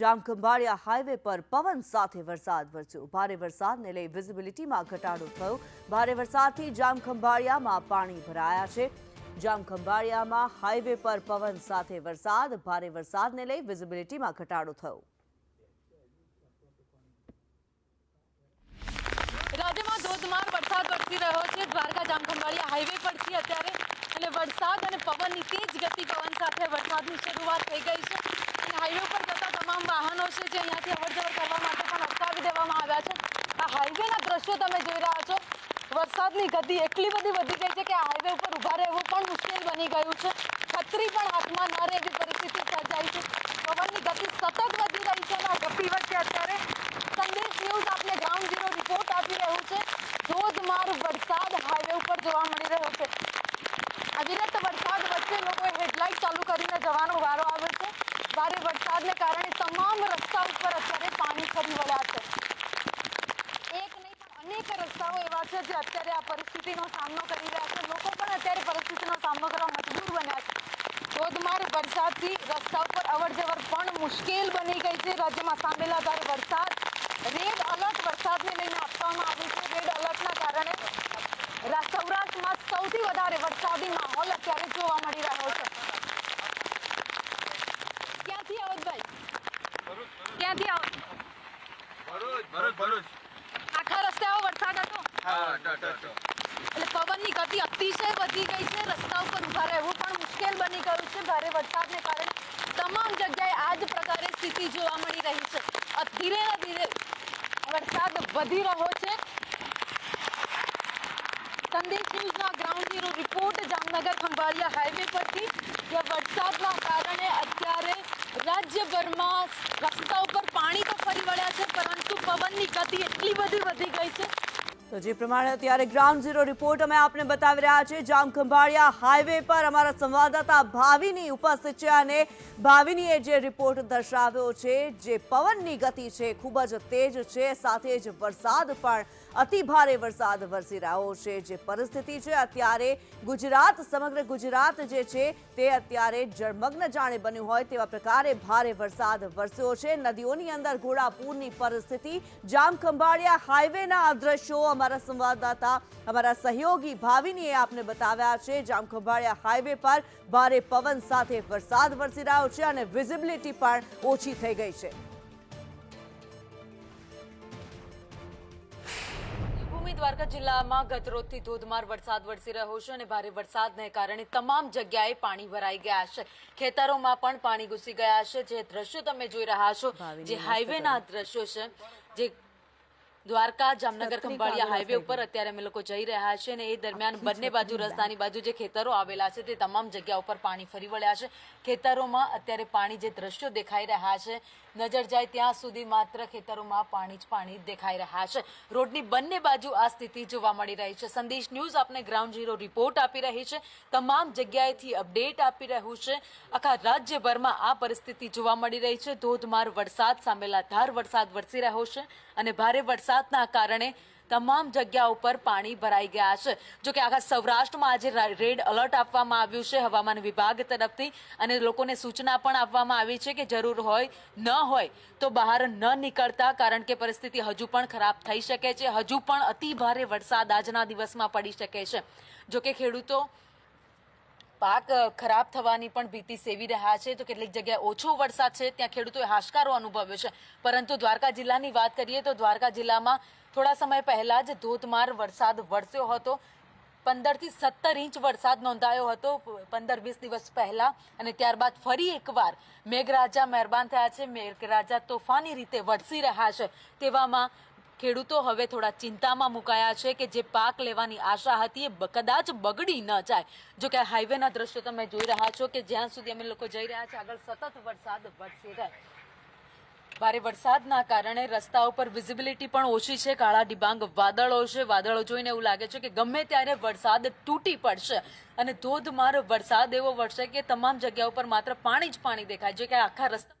Jamkhambhaliya highway પર પવન સાથે વરસાદ વરસ્યો. ભારે વરસાદને લઈ વિઝિબિલિટીમાં ઘટાડો થયો. ભારે વરસાદથી જામખંભાળિયામાં પાણી ભરાયા છે. જામખંભાળિયામાં હાઈવે પર પવન સાથે વરસાદ, ભારે વરસાદને લઈ વિઝિબિલિટીમાં ઘટાડો થયો. રાજ્યમાં ધોધમાર વરસાદ વરસી રહ્યો છે. દ્વારકા જામખંભાળિયા હાઈવે પરથી અત્યારે અને વરસાદ અને પવનની તેજ ગતિ પવન સાથે વરસાદની શરૂઆત થઈ ગઈ છે. હાઈવે પર જતા તમામ વાહનો છે જે અહીંયાથી અવરજવર કરવા માટે પણ અટકાવી દેવામાં આવ્યા છે. આ હાઈવેના દ્રશ્યો તમે જોઈ રહ્યા છો. વરસાદની ગતિ એટલી બધી વધી ગઈ છે કે આ હાઈવે ઉપર ઊભા રહેવું પણ મુશ્કેલ બની ગયું છે. છત્રી પણ હાથમાં ન રહે એવી પરિસ્થિતિ સર્જાઈ છે. પવનની ગતિ સતત વધી રહી છે અને આ ગતિ વચ્ચે અત્યારે સંદેશ ન્યૂઝ આપને ગ્રાઉન્ડ ઝીરો રિપોર્ટ આપી રહ્યું છે. ધોધમાર વરસાદ હાઈવે ઉપર જોવા મળી રહ્યો છે. અવિરત વરસાદ વચ્ચે લોકોએ હેડલાઇટ ચાલુ કરીને જવાનો વારો ભારે વરસાદને કારણે તમામ રસ્તા ઉપર અત્યારે પાણી ફરી વળ્યા છે. એક નહીં, પણ અનેક રસ્તાઓ એવા છે જે અત્યારે આ પરિસ્થિતિનો સામનો કરી રહ્યા છે. લોકો પણ અત્યારે પરિસ્થિતિનો સામનો કરવા મજબૂર બન્યા છે. ધોધમાર વરસાદથી રસ્તા ઉપર અવરજવર પણ મુશ્કેલ બની ગઈ છે. રાજ્યમાં સામેલા ભારે વરસાદ, રેડ અલર્ટ વરસાદને લઈને આપવામાં આવ્યું છે. રેડ અલર્ટના કારણે સૌરાષ્ટ્રમાં સૌથી વધારે વરસાદી માહોલ અત્યારે જોવા મળી રહ્યો છે ક્યાંથી આવો ભાઈ ક્યાંથી આવો? ભરૂચ ભરૂચ ભરૂચ. આખા રસ્તે આવો વરસાદ હતો? હા એટલે પવનની ગતિ અતિશય વધી ગઈ છે રસ્તા ઉપર ઊભા રહેવું પણ મુશ્કેલ બની ગયું છે ભારે વરસાદને કારણે. તમામ જગ્યાએ આ જ પ્રકારે સ્થિતિ જોવા મળી રહી છે. ધીરે ધીરે વરસાદ વધી રહ્યો છે. Sandesh ન્યૂઝના ground zero report Jamnagar Khambhalia highway પરથી જ્યાં વરસાદના કારણે અત્યારે રાજ્યભરમાં રસ્તા ઉપર પાણી તો ફરી વળ્યા છે પરંતુ પવનની ગતિ એટલી બધી વધી ગઈ છે તો જે પ્રમાણે અત્યારે ગ્રાઉન્ડ ઝીરો રિપોર્ટ અમે આપને બતાવી રહ્યા છે જામખંભાળિયા હાઈવે પર અમારા સંવાદદાતા ભાવિની ઉપસ્થિત છે અને ભાવિનીએ જે રિપોર્ટ દર્શાવ્યો છે, જે પવનની ગતિ છે, ખૂબ જ તેજ છે, સાથે જ વરસાદ પણ અતિ વરસાદ વરસી રહ્યો છે. જે પરિસ્થિતિ છે, અત્યારે ગુજરાત, સમગ્ર ગુજરાત જે છે, તે અત્યારે જળમગ્ન જાણે બન્યું હોય તેવા પ્રકારે ભારે વરસાદ વરસ્યો છે. નદીઓની અંદર ઘોડાપૂરની પરિસ્થિતિ જામખંભાળિયા હાઈવેના આ દ્રશ્યો અમારા સંવાદદાતા અમારા સહયોગી ભાવિનીએ આપને બતાવ્યા છે જામખંભાળિયા હાઈવે પર ભારે પવન સાથે વરસાદ વરસી રહ્યો છે અને વિઝિબિલિટી પણ ઓછી થઈ ગઈ છે. ભૂમિ દ્વારકા જિલ્લામાં ગતરોજથી ધોધમાર વરસાદ વરસી રહ્યો છે અને ભારે વરસાદને કારણે તમામ જગ્યાએ પાણી ભરાઈ ગયા છે. ખેતરોમાં પણ પાણી ઘૂસી ગયા છે. જે દ્રશ્યો તમે જોઈ રહ્યા છો જે હાઈવેના દ્રશ્યો છે જે દ્વારકા જામનગર ખંભાળિયા હાઈવે ઉપર અત્યારે અમે લોકો જઈ રહ્યા છે અને એ દરમિયાન બંને બાજુ રસ્તાની બાજુ જે ખેતરો આવેલા છે તે તમામ જગ્યા ઉપર પાણી ફરી વળ્યા છે. ખેતરોમાં અત્યારે પાણી જે દ્રશ્યો દેખાઈ રહ્યા છે નજર જાય ત્યાં સુધી માત્ર ખેતરોમાં પાણી જ પાણી દેખાઈ રહ્યા છે. રોડની બંને બાજુ આ સ્થિતિ જોવા મળી રહી છે. સંદેશ ન્યૂઝ આપને ગ્રાઉન્ડ ઝીરો રિપોર્ટ આપી રહી છે. તમામ જગ્યાએથી અપડેટ આપી રહ્યું છે. આખા રાજ્યભરમાં આ પરિસ્થિતિ જોવા મળી રહી છે. ધોધમાર વરસાદ સામેલા ધાર વરસાદ વરસી રહ્યો છે અને ભારે વરસાદના કારણે તમામ જગ્યા ઉપર પાણી ભરાઈ ગયા છે. જો કે આખા સૌરાષ્ટ્રમાં આજે રેડ અલર્ટ આપવામાં આવ્યું છે હવામાન વિભાગ તરફથી અને લોકોને સૂચના પણ આપવામાં આવી છે કે જરૂર હોય, ન હોય તો બહાર ન નીકળતા કારણ કે પરિસ્થિતિ હજુ પણ ખરાબ થઈ શકે છે. હજુ પણ અતિ ભારે વરસાદ આજના દિવસમાં પડી શકે છે. જો કે ખેડૂતો પાક ખરાબ થવાની પણ ભીતિ સેવી રહ્યા છે. તો કેટલીક જગ્યાએ ઓછો વરસાદ છે. ત્યાં ખેડૂતોએ હાશકારો અનુભવ્યો છે. પરંતુ દ્વારકા જિલ્લાની વાત કરીએ તો દ્વારકા જિલ્લામાં થોડા સમય પહેલા જ ધોધમાર વરસાદ વરસ્યો હતો. પંદરથી સત્તર ઇંચ વરસાદ નોંધાયો હતો પંદર વીસ દિવસ પહેલા અને ત્યારબાદ ફરી એકવાર મેઘરાજા મહેરબાન થયા છે. મેઘરાજા તોફાની રીતે વરસી રહ્યા છે. તેવામાં ખેડૂતો હવે થોડા ચિંતામાં મુકાયા છે કે જે પાક લેવાની આશા હતી એ કદાચ બગડી ન જાય. જો કે હાઈવેના દ્રશ્યો તમે જોઈ રહ્યા છો કે જ્યાં સુધી અમે લોકો જઈ રહ્યા છે આગળ સતત વરસાદ વરસી રહે. ભારે વરસાદના કારણે રસ્તા ઉપર વિઝિબિલિટી પણ ઓછી છે, કાળા ડિબાંગ વાદળો છે. વાદળો જોઈને એવું લાગે છે કે ગમે ત્યારે વરસાદ તૂટી પડશે અને ધોધમાર વરસાદ એવો વરસે કે તમામ જગ્યા ઉપર માત્ર પાણી જ પાણી દેખાય. છે કે આખા રસ્તા